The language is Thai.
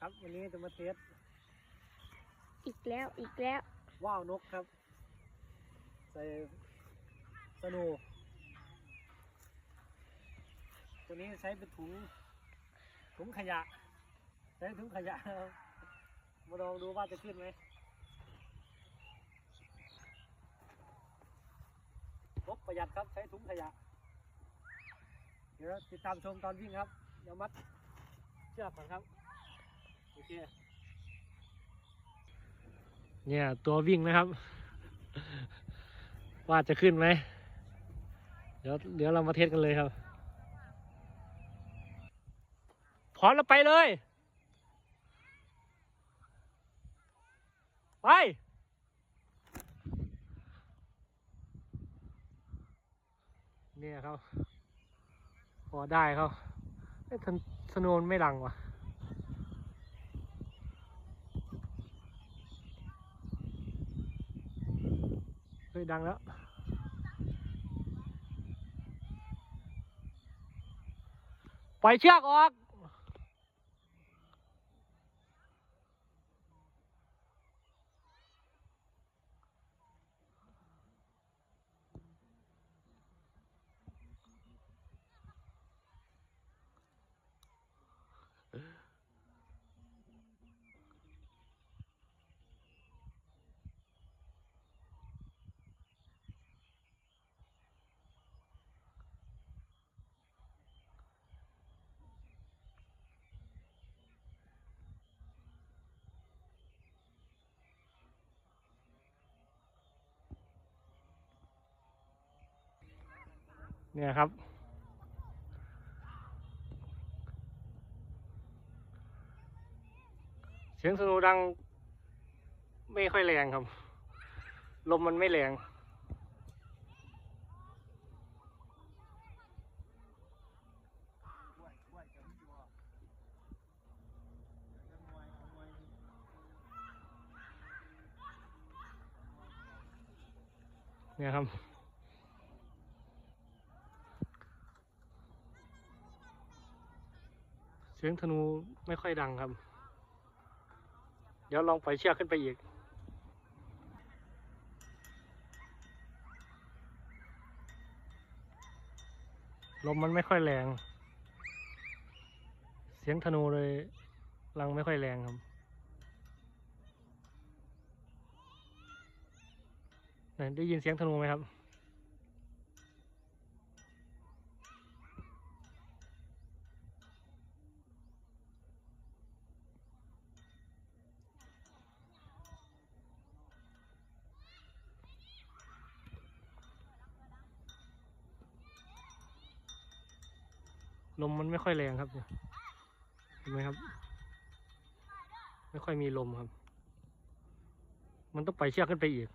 ครับวันนี้จะมาเทสอีกแล้วอีกแล้วว่าวนกครับ ใส่สนูตัวนี้ใช้เป็นถุงถุงขยะ ใช้ถุงขยะครับมาลองดูว่าจะขึ้นไหมงบประหยัดครับใช้ถุงขยะ เดี๋ยวติดตามชมตอนวิ่งครับ เดี๋ยวมัดเชือกก่อนครับโอ เนี่ย ตัววิ่งนะครับ ว่าจะขึ้นไหม เดี๋ยวเดี๋ยวเรามาเทสกันเลยครับ พร้อมแล้วไปเลย ไปเนี่ยครับ พอได้ครับเอ๊ะทันสนนไม่ดังว่ะ ฮ้ยดังแล้วปล่อยเชือกออก เนี่ยครับ เสียงสนูดัง ไม่ค่อยแรงครับ ลมมันไม่แรงเนี่ยครับ เสียงธนูไม่ค่อยดังครับ เดี๋ยวลองปล่อยเชือกขึ้นไปอีก ลมมันไม่ค่อยแรง เสียงธนูเลยรังไม่ค่อยแรงครับไหนได้ยินเสียงธนูไหมครับ ลมมันไม่ค่อยแรงครับเนี่ยเห็นไหมครับ ไม่ค่อยมีลมครับ มันต้องไปเชือกขึ้นไปอีก